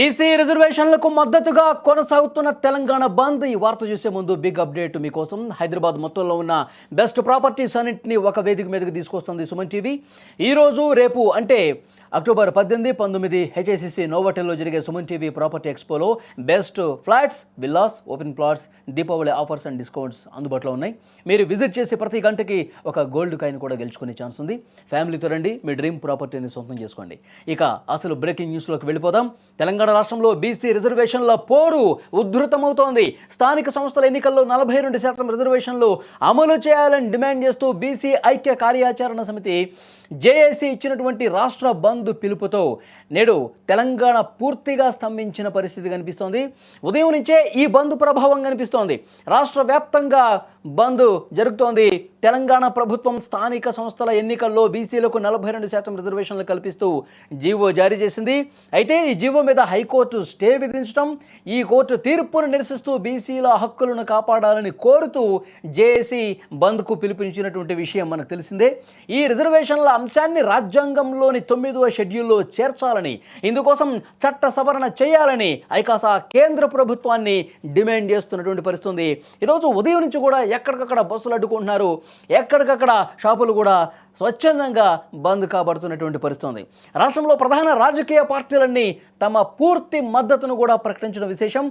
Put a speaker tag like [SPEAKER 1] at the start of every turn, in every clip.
[SPEAKER 1] BC రిజర్వేషన్లకు మద్దతుగా కొనసాగుతున్న తెలంగాణ బంద్. ఈ వార్త చూసే ముందు బిగ్ అప్డేట్ మీకోసం. హైదరాబాద్ మొత్తంలో ఉన్న బెస్ట్ ప్రాపర్టీస్ అన్నింటినీ ఒక వేదిక మీదకి తీసుకొస్తుంది సుమన్ టీవీ. ఈరోజు రేపు అంటే అక్టోబర్ పద్దెనిమిది పంతొమ్మిది హెచ్ఐసిసి నోవోటెల్లో జరిగే Suman TV property ఎక్స్పోలో best flats villas open plots Deepavali offers and discounts అందుబాటులో ఉన్నాయి. మీరు విజిట్ చేసి ప్రతి గంటకి ఒక గోల్డ్ కాయిన్ కూడా గెలుచుకునే ఛాన్స్ ఉంది. ఫ్యామిలీతో రండి మీ డ్రీమ్ ప్రాపర్టీని సొంతం చేసుకోండి. ఇక అసలు బ్రేకింగ్ న్యూస్లోకి వెళ్ళిపోదాం. తెలంగాణ రాష్ట్రంలో బీసీ రిజర్వేషన్ల పోరు ఉధృతమవుతోంది. స్థానిక సంస్థల ఎన్నికల్లో నలభై రెండు శాతం రిజర్వేషన్లు అమలు చేయాలని డిమాండ్ చేస్తూ బీసీ ఐక్య కార్యాచరణ సమితి జేఏసీ ఇచ్చినటువంటి రాష్ట్ర బంద్ పిలుపుతో నేడు తెలంగాణ పూర్తిగా స్తంభించిన పరిస్థితి కనిపిస్తోంది. ఉదయం నుంచే ఈ బంద్ ప్రభావం కనిపిస్తోంది. రాష్ట్ర వ్యాప్తంగా బంద్ జరుగుతోంది. తెలంగాణ ప్రభుత్వం స్థానిక సంస్థల ఎన్నికల్లో బీసీలకు నలభై రెండు శాతం రిజర్వేషన్లు కల్పిస్తూ జీవో జారీ చేసింది. అయితే ఈ జీవో మీద హైకోర్టు స్టే విధించడం ఈ కోర్టు తీర్పును నిరసిస్తూ బీసీల హక్కులను కాపాడాలని కోరుతూ జేఏసీ బంద్కు పిలుపునిచ్చినటువంటి విషయం మనకు తెలిసిందే. ఈ రిజర్వేషన్ల అంశాన్ని రాజ్యాంగంలోని తొమ్మిదవ షెడ్యూల్లో చేర్చాలని ఇందుకోసం చట్ట సవరణ చేయాలని ఐకాసా కేంద్ర ప్రభుత్వాన్ని డిమాండ్ చేస్తున్నటువంటి పరిస్థితుంది. ఈరోజు ఉదయం నుంచి కూడా ఎక్కడికక్కడ బస్సులు అడ్డుకుంటున్నారు. ఎక్కడికక్కడ షాపులు కూడా స్వచ్ఛందంగా బంద్ కాబడుతున్నటువంటి పరిస్థితి రాష్ట్రంలో ప్రధాన రాజకీయ పార్టీలన్నీ తమ పూర్తి మద్దతును కూడా ప్రకటించడం విశేషం.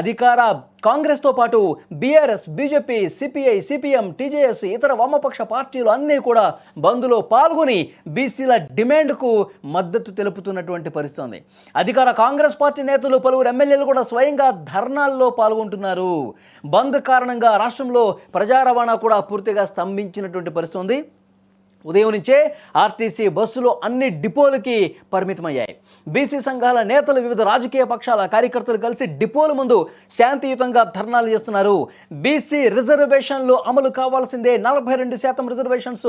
[SPEAKER 1] అధికార కాంగ్రెస్తో పాటు BRS BJP CPI CPM TJS ఇతర వామపక్ష పార్టీలు అన్నీ కూడా బంద్లో పాల్గొని బీసీల డిమాండ్కు మద్దతు తెలుపుతున్నటువంటి పరిస్థితి అధికార కాంగ్రెస్ పార్టీ నేతలు పలువురు ఎమ్మెల్యేలు కూడా స్వయంగా ధర్నాల్లో పాల్గొంటున్నారు. బంద్ కారణంగా రాష్ట్రంలో ప్రజా రవాణా కూడా పూర్తిగా స్తంభించినటువంటి పరిస్థితి ఉదయం నుంచే ఆర్టీసీ బస్సులు అన్ని డిపోలకి పరిమితమయ్యాయి. బీసీ సంఘాల నేతలు వివిధ రాజకీయ పక్షాల కార్యకర్తలు కలిసి డిపోల ముందు శాంతియుతంగా ధర్నాలు చేస్తున్నారు. బీసీ రిజర్వేషన్లు అమలు కావాల్సిందే నలభై రెండు శాతం రిజర్వేషన్స్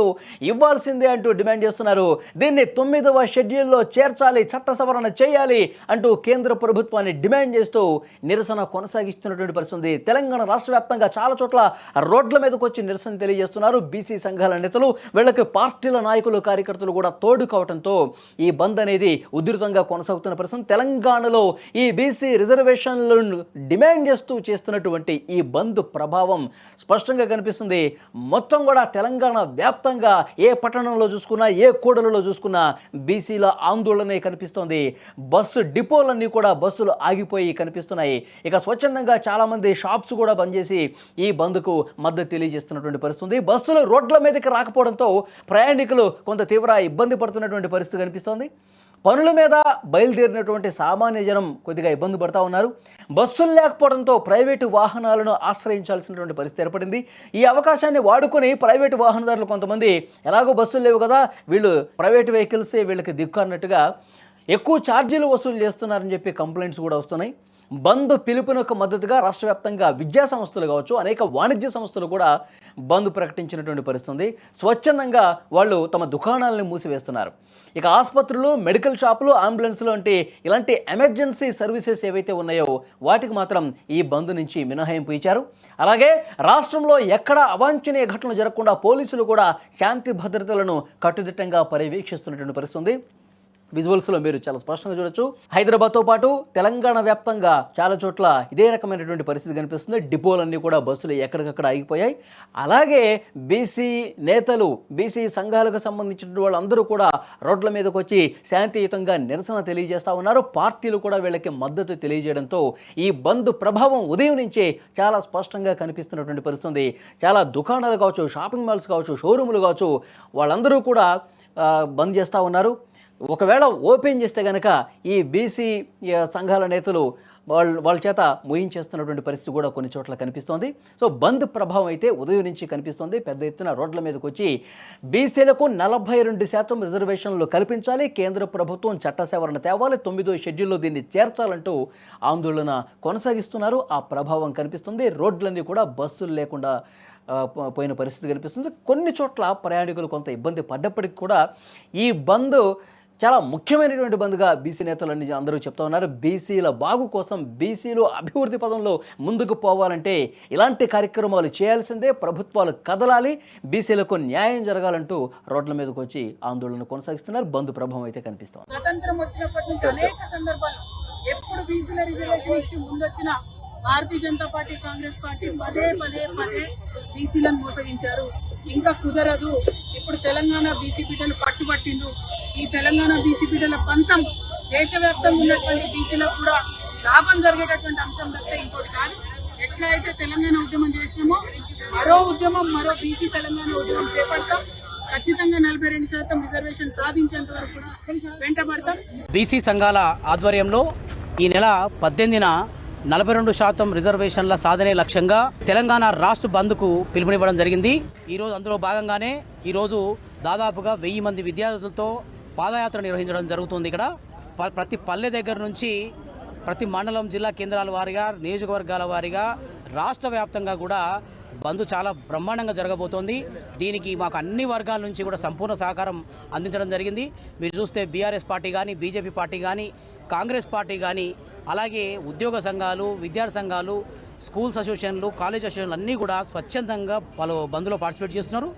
[SPEAKER 1] ఇవ్వాల్సిందే అంటూ డిమాండ్ చేస్తున్నారు. దీన్ని తొమ్మిదవ షెడ్యూల్లో చేర్చాలి చట్ట సవరణ చేయాలి అంటూ కేంద్ర ప్రభుత్వాన్ని డిమాండ్ చేస్తూ నిరసన కొనసాగిస్తున్నటువంటి పరిస్థితి ఉంది. తెలంగాణ రాష్ట్ర వ్యాప్తంగా చాలా చోట్ల రోడ్ల మీదకి వచ్చి నిరసన తెలియజేస్తున్నారు బీసీ సంఘాల నేతలు. వీళ్ళకి పార్టీల నాయకులు కార్యకర్తలు కూడా తోడు కావడంతో ఈ బంద్ అనేది ఉధృతంగా కొనసాగుతున్న ప్రస్తుతం తెలంగాణలో ఈ బీసీ రిజర్వేషన్లను డిమాండ్ చేస్తూ చేస్తున్నటువంటి ఈ బంద్ ప్రభావం స్పష్టంగా కనిపిస్తుంది. మొత్తం కూడా తెలంగాణ వ్యాప్తంగా ఏ పట్టణంలో చూసుకున్నా ఏ కూడలలో చూసుకున్నా బీసీల ఆందోళనే కనిపిస్తోంది. బస్సు డిపోలన్నీ కూడా బస్సులు ఆగిపోయి కనిపిస్తున్నాయి. ఇక స్వచ్ఛందంగా చాలామంది షాప్స్ కూడా బంద్ చేసి ఈ బంద్కు మద్దతు తెలియజేస్తున్నటువంటి పరిస్థితి బస్సులు రోడ్ల మీదకి రాకపోవడంతో ప్రయాణికులు కొంత తీవ్ర ఇబ్బంది పడుతున్నటువంటి పరిస్థితి కనిపిస్తోంది. పనుల మీద బయలుదేరినటువంటి సామాన్య జనం కొద్దిగా ఇబ్బంది పడతా ఉన్నారు. బస్సులు లేకపోవడంతో ప్రైవేటు వాహనాలను ఆశ్రయించాల్సినటువంటి పరిస్థితి ఏర్పడింది. ఈ అవకాశాన్ని వాడుకొని ప్రైవేటు వాహనదారులు కొంతమంది ఎలాగో బస్సులు లేవు కదా వీళ్ళు ప్రైవేట్ వెహికల్సే వీళ్ళకి దిక్కు అన్నట్టుగా ఎక్కువ ఛార్జీలు వసూలు చేస్తున్నారని చెప్పి కంప్లైంట్స్ కూడా వస్తున్నాయి. బంద్ పిలుపునకు మద్దతుగా రాష్ట్ర వ్యాప్తంగా విద్యా సంస్థలు కావచ్చు అనేక వాణిజ్య సంస్థలు కూడా బంద్ ప్రకటించినటువంటి పరిస్థితి స్వచ్ఛందంగా వాళ్ళు తమ దుకాణాలను మూసివేస్తున్నారు. ఇక ఆసుపత్రులు మెడికల్ షాపులు అంబులెన్స్లు వంటి ఇలాంటి ఎమర్జెన్సీ సర్వీసెస్ ఏవైతే ఉన్నాయో వాటికి మాత్రం ఈ బంద్ నుంచి మినహాయింపు ఇచ్చారు. అలాగే రాష్ట్రంలో ఎక్కడ అవాంఛనీయ ఘటనలు జరగకుండా పోలీసులు కూడా శాంతి భద్రతలను కట్టుదిట్టంగా పర్యవేక్షిస్తున్నటువంటి పరిస్థితి విజువల్స్లో మీరు చాలా స్పష్టంగా చూడొచ్చు. హైదరాబాద్తో పాటు తెలంగాణ వ్యాప్తంగా చాలా చోట్ల ఇదే రకమైనటువంటి పరిస్థితి కనిపిస్తుంది. డిపోలన్నీ కూడా బస్సులు ఎక్కడికక్కడ ఆగిపోయాయి. అలాగే బీసీ నేతలు బీసీ సంఘాలకు సంబంధించిన వాళ్ళందరూ కూడా రోడ్ల మీదకి వచ్చి శాంతియుతంగా నిరసన తెలియజేస్తూ ఉన్నారు. పార్టీలు కూడా వీళ్ళకి మద్దతు తెలియజేయడంతో ఈ బంద్ ప్రభావం ఉదయం నుంచే చాలా స్పష్టంగా కనిపిస్తున్నటువంటి పరిస్థితి చాలా దుకాణాలు కావచ్చు షాపింగ్ మాల్స్ కావచ్చు షోరూములు కావచ్చు వాళ్ళందరూ కూడా బంద్ చేస్తూ ఉన్నారు. ఒకవేళ ఓపెన్ చేస్తే కనుక ఈ బీసీ సంఘాల నేతలు వాళ్ళు వాళ్ళ చేత ముయించేస్తున్నటువంటి పరిస్థితి కూడా కొన్ని చోట్ల కనిపిస్తోంది. సో బంద్ ప్రభావం అయితే ఉదయం నుంచి కనిపిస్తోంది. పెద్ద ఎత్తున రోడ్ల మీదకి వచ్చి బీసీలకు నలభై రెండు శాతం రిజర్వేషన్లు కల్పించాలి. కేంద్ర ప్రభుత్వం చట్ట సవరణ తేవాలి. తొమ్మిదో షెడ్యూల్లో దీన్ని చేర్చాలంటూ ఆందోళన కొనసాగిస్తున్నారు. ఆ ప్రభావం కనిపిస్తుంది. రోడ్లన్నీ కూడా బస్సులు లేకుండా పోయిన పరిస్థితి కనిపిస్తుంది. కొన్ని చోట్ల ప్రయాణికులు కొంత ఇబ్బంది పడ్డప్పటికి కూడా ఈ బంద్ చాలా ముఖ్యమైనటువంటి బంద్గా బీసీ నేతలన్నీ అందరూ చెప్తా ఉన్నారు. బీసీల బాగు కోసం బీసీలు అభివృద్ధి పదంలో ముందుకు పోవాలంటే ఇలాంటి కార్యక్రమాలు చేయాల్సిందే. ప్రభుత్వాలు కదలాలి. బీసీలకు న్యాయం జరగాలంటూ రోడ్ల మీదకి వచ్చి ఆందోళన కొనసాగిస్తున్నారు. బంద్ ప్రభావం అయితే కనిపిస్తోంది.
[SPEAKER 2] స్వతంత్రం వచ్చినప్పటి నుంచి అనేక సందర్భాలు ఎప్పుడు బీసీల reservation issue ముందొచ్చిన Bharatiya Janata party Congress party పదే పదే పదే బీసీలను మోసగించారు. ఇంకా కుదరదు. ఇప్పుడు తెలంగాణ బీసీ బిడ్డలు పట్టుబట్టిండు ఈ తెలంగాణ బీసీ బిడ్డల పంతం దేశవ్యాప్తంగా ఉన్నటువంటి బీసీలకు కూడా లాభం జరిగేటటువంటి అంశం తప్పితే ఇంకోటి కాదు. ఎట్లా అయితే తెలంగాణ ఉద్యమం చేసినామో మరో ఉద్యమం మరో బీసీ తెలంగాణ ఉద్యమం చేపడతాం. ఖచ్చితంగా నలభై రెండు శాతం రిజర్వేషన్ సాధించేంత వరకు కూడా వెంటబడతాం.
[SPEAKER 3] బీసీ సంఘాల ఆధ్వర్యంలో ఈ నెల పద్దెనిమిదిన నలభై రెండు శాతం రిజర్వేషన్ల సాధనే లక్ష్యంగా తెలంగాణ రాష్ట్ర బంద్కు పిలుపునివ్వడం జరిగింది. ఈరోజు అందులో భాగంగానే ఈరోజు దాదాపుగా వెయ్యి మంది విద్యార్థులతో పాదయాత్ర నిర్వహించడం జరుగుతుంది ఇక్కడ. ప- ప్రతి పల్లె దగ్గర నుంచి ప్రతి మండలం జిల్లా కేంద్రాల వారీగా నియోజకవర్గాల వారీగా రాష్ట్ర వ్యాప్తంగా కూడా బంద్ చాలా బ్రహ్మాండంగా జరగబోతోంది. దీనికి మాకు అన్ని వర్గాల నుంచి కూడా సంపూర్ణ సహకారం అందించడం జరిగింది. మీరు చూస్తే బీఆర్ఎస్ పార్టీ కానీ బీజేపీ పార్టీ కానీ కాంగ్రెస్ పార్టీ కానీ అలాగే ఉద్యోగ సంఘాలు విద్యార్థి సంఘాలు స్కూల్స్ అసోసియేషన్లు కాలేజ్ అసోసియేషన్లు అన్నీ కూడా స్వచ్ఛందంగా వాళ్ళు బంద్లో పార్టిసిపేట్ చేస్తున్నారు.